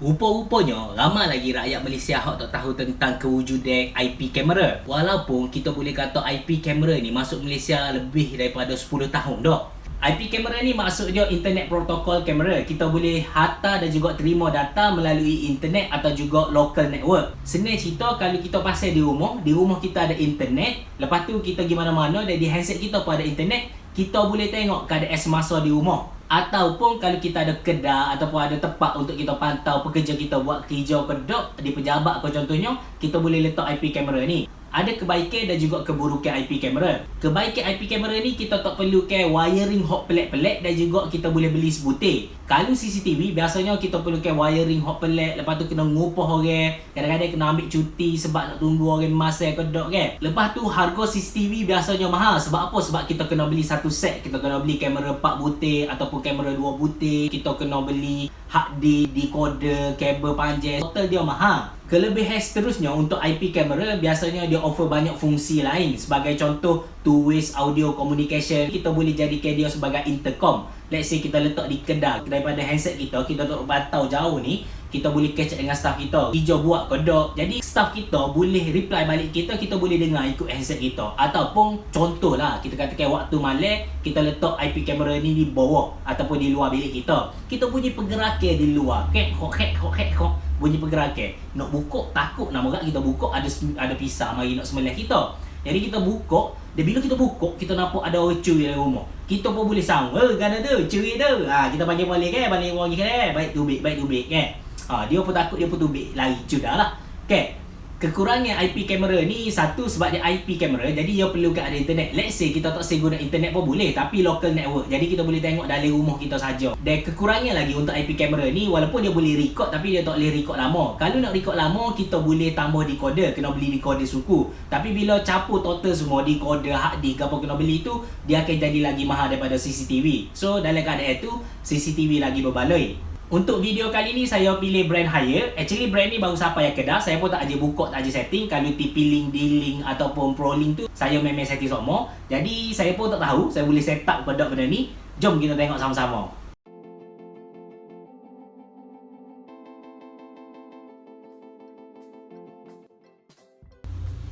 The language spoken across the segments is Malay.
Rupa-rupanya ramai lagi rakyat Malaysia hak tak tahu tentang kewujudan IP kamera. Walaupun kita boleh kata IP kamera ni masuk Malaysia lebih daripada 10 tahun dah. IP kamera ni maksudnya internet protocol kamera. Kita boleh hantar dan juga terima data melalui internet atau juga local network. Senang cerita kalau kita pasal di rumah, di rumah kita ada internet, lepas tu kita pergi mana-mana dan di handset kita pun ada internet, kita boleh tengok keadaan semasa di rumah ataupun kalau kita ada kedai ataupun ada tempat untuk kita pantau pekerja kita buat kerja kedok di pejabat ke contohnya kita boleh letak IP kamera ni ada kebaikan dan juga keburukan IP kamera. Kebaikan IP kamera ni kita tak perlu ke wiring hot pelik-pelik dan juga kita boleh beli sebutir. Kalau CCTV biasanya kita perlu ke wiring hot pelik lepas tu kena ngupah orang, kadang-kadang kena ambil cuti sebab nak tunggu orang masa ke dok ke. Lepas tu harga CCTV biasanya mahal sebab apa? Sebab kita kena beli satu set, kita kena beli kamera 4 butir ataupun kamera 2 butir, kita kena beli hard disk, decoder, kabel panjang. Total dia mahal. Kelebihan seterusnya untuk IP kamera biasanya dia offer banyak fungsi lain. Sebagai contoh two ways audio communication. Kita boleh jadikan dia sebagai intercom. Let's say kita letak di kedai daripada handset kita kita tak pantau jauh ni kita boleh catch dengan staff kita. Hijau buat kodok. Jadi staff kita boleh reply balik kita kita boleh dengar ikut handset kita. Ataupun contoh lah kita katakan waktu malam kita letak IP kamera ni di bawah ataupun di luar bilik kita. Kita bunyi pergerakan di luar. Kek kok kek kok kek kok bunyi pergerakan. Nak buka takut nak merak kita buka ada ada pisah mari nak sembelih kita. Jadi kita buka dan bila kita buka kita nampak ada orang curi dalam rumah. Kita pun boleh sound eh kan tu curi tu ha, kita panggil balik kan balik orang kan baik tubik baik tubik kan. Ha, dia pun takut dia pun tubik lari cudah lah. Kan kekurangan IP kamera ni satu sebab dia IP kamera jadi dia perlukan ada internet. Let's say kita tak say guna internet pun boleh tapi local network. Jadi kita boleh tengok dalam rumah kita saja. Dan kekurangan lagi untuk IP kamera ni walaupun dia boleh record tapi dia tak boleh record lama. Kalau nak record lama kita boleh tambah decoder kena beli decoder suku. Tapi bila capur total semua decoder hard disk apa kena beli tu dia akan jadi lagi mahal daripada CCTV so dalam keadaan itu CCTV lagi berbaloi untuk video kali ni saya pilih brand higher. Actually brand ni baru sampai yang kedah. Saya pun tak aja buka, tak aja setting. Kalau TP link, D-link ataupun Pro link tu saya memang setting semua. Jadi saya pun tak tahu saya boleh set up pada benda ni. Jom kita tengok sama-sama.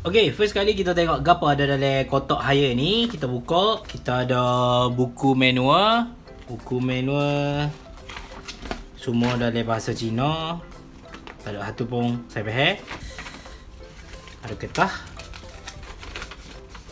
Okay, first kali kita tengok apa ada dalam kotak hire ni. Kita buka, kita ada buku manual. Buku manual semua dalam bahasa Cina. Tak ada satu pun saya faham ada ketah.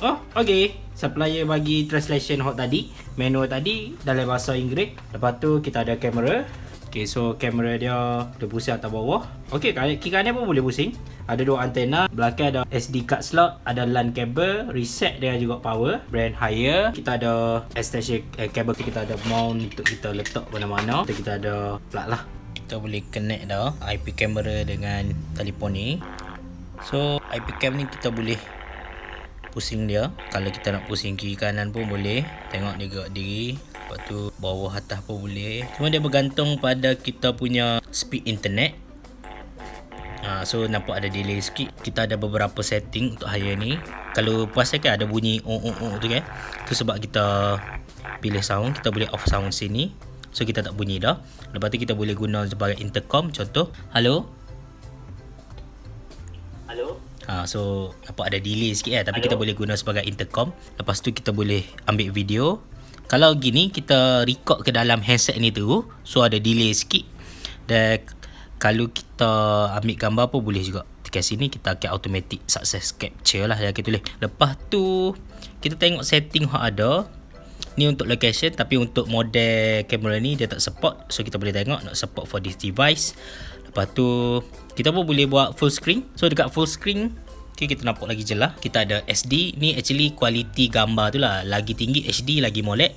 Oh ok supplier bagi translation hot tadi manual tadi dalam bahasa Inggeris. Lepas tu kita ada kamera ok so kamera dia dia pusing atas bawah. Ok kiri kanan pun boleh pusing. Ada dua antena belakang ada SD card slot ada LAN cable reset dia juga power brand higher. Kita ada extension eh, cable kita ada mount untuk kita letak mana-mana. Kita, kita ada plug lah. Kita boleh connect dah IP camera dengan telefon ni. So IP cam ni kita boleh pusing dia. Kalau kita nak pusing kiri kanan pun boleh. Tengok dia diri lepas tu bawah atas pun boleh. Cuma dia bergantung pada kita punya speed internet. Ha, so nampak ada delay sikit. Kita ada beberapa setting untuk hire ni. Kalau puas kan ada bunyi oh oh oh tu kan. Tu sebab kita pilih sound. Kita boleh off sound sini. So kita tak bunyi dah. Lepas tu kita boleh guna sebagai intercom. Contoh Halo? Halo? Ha, so nampak ada delay sikit eh Tapi Hello? kita boleh guna sebagai intercom. Lepas tu kita boleh ambil video Kalau gini kita record ke dalam handset ni tu So ada delay sikit. Dan kalau kita ambil gambar pun boleh juga. Dekat sini kita akan automatic success capture lah yang kita tulis lepas tu kita tengok setting yang ada. Ni untuk location tapi untuk model kamera ni dia tak support. So kita boleh tengok nak support for this device. Lepas tu kita pun boleh buat full screen. So dekat full screen Okay, kita nampak lagi jelas kita ada SD ni actually quality gambar tu lah. Lagi tinggi HD lagi molek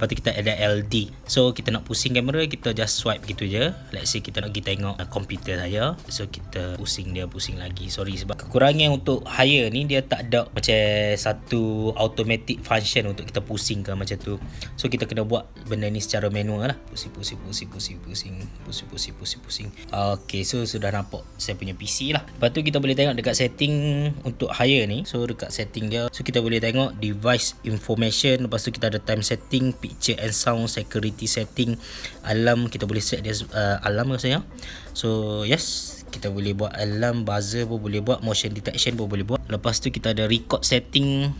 Lepas tu kita ada LD So kita nak pusing kamera Kita just swipe gitu je. Let's say kita nak pergi tengok komputer saya. So kita pusing dia pusing lagi. Sorry sebab kekurangan untuk hire ni Dia tak ada macam satu automatic function Untuk kita pusing ke macam tu. So kita kena buat benda ni secara manual lah. Pusing pusing pusing pusing pusing Pusing pusing pusing pusing. Okay so sudah nampak saya punya PC lah. Lepas tu kita boleh tengok dekat setting Untuk hire ni. So dekat setting dia. So kita boleh tengok device information. Lepas tu kita ada time setting picture and sound security setting alarm kita boleh set dia uh, alarm rasanya so yes kita boleh buat alarm buzzer pun boleh buat motion detection pun boleh buat lepas tu kita ada record setting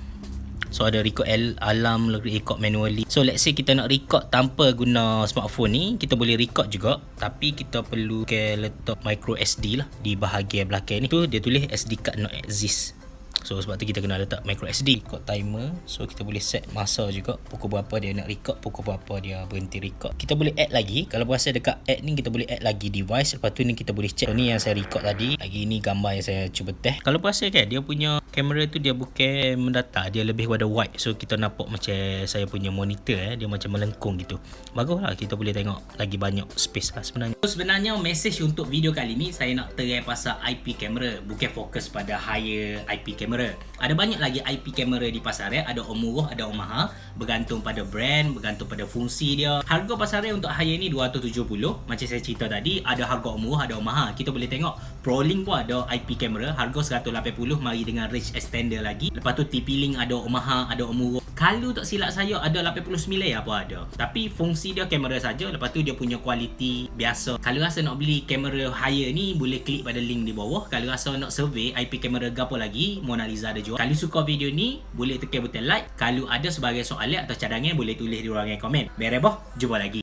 So ada record alarm, record manually. So let's say kita nak record tanpa guna smartphone ni, kita boleh record juga. Tapi kita perlu ke letak micro SD lah di bahagian belakang ni. Tu dia tulis SD card not exist. So sebab tu kita kena letak micro SD Record timer. So kita boleh set masa juga Pukul berapa dia nak record Pukul berapa dia berhenti record. Kita boleh add lagi. Kalau berasa dekat add ni Kita boleh add lagi device. Lepas tu ni kita boleh check. So ni yang saya record tadi. Lagi ni gambar yang saya cuba test. Kalau berasa kan Dia punya kamera tu dia bukan mendata Dia lebih pada wide. So kita nampak macam Saya punya monitor eh. Dia macam melengkung gitu. Bagus lah Kita boleh tengok Lagi banyak space lah sebenarnya. So, Sebenarnya message untuk video kali ni Saya nak terai pasal IP kamera. Bukan fokus pada higher IP kamera kamera. Ada banyak lagi IP kamera di pasar ya. Ada om murah, ada om mahal. Bergantung pada brand, bergantung pada fungsi dia. Harga pasar untuk high ni 270. Macam saya cerita tadi, ada harga om murah, ada om mahal. Kita boleh tengok ProLink pun ada IP kamera. Harga 180 mari dengan range extender lagi. Lepas tu TP-Link ada om mahal, ada om murah. Kalau tak silap saya ada 89 apa ada. Tapi fungsi dia kamera saja. Lepas tu dia punya kualiti biasa. Kalau rasa nak beli kamera higher ni boleh klik pada link di bawah. Kalau rasa nak survey IP kamera gapo lagi, Mona Lisa ada jual. Kalau suka video ni, boleh tekan butang like. Kalau ada sebagai soalan atau cadangan boleh tulis di ruangan komen. Beres boh, jumpa lagi.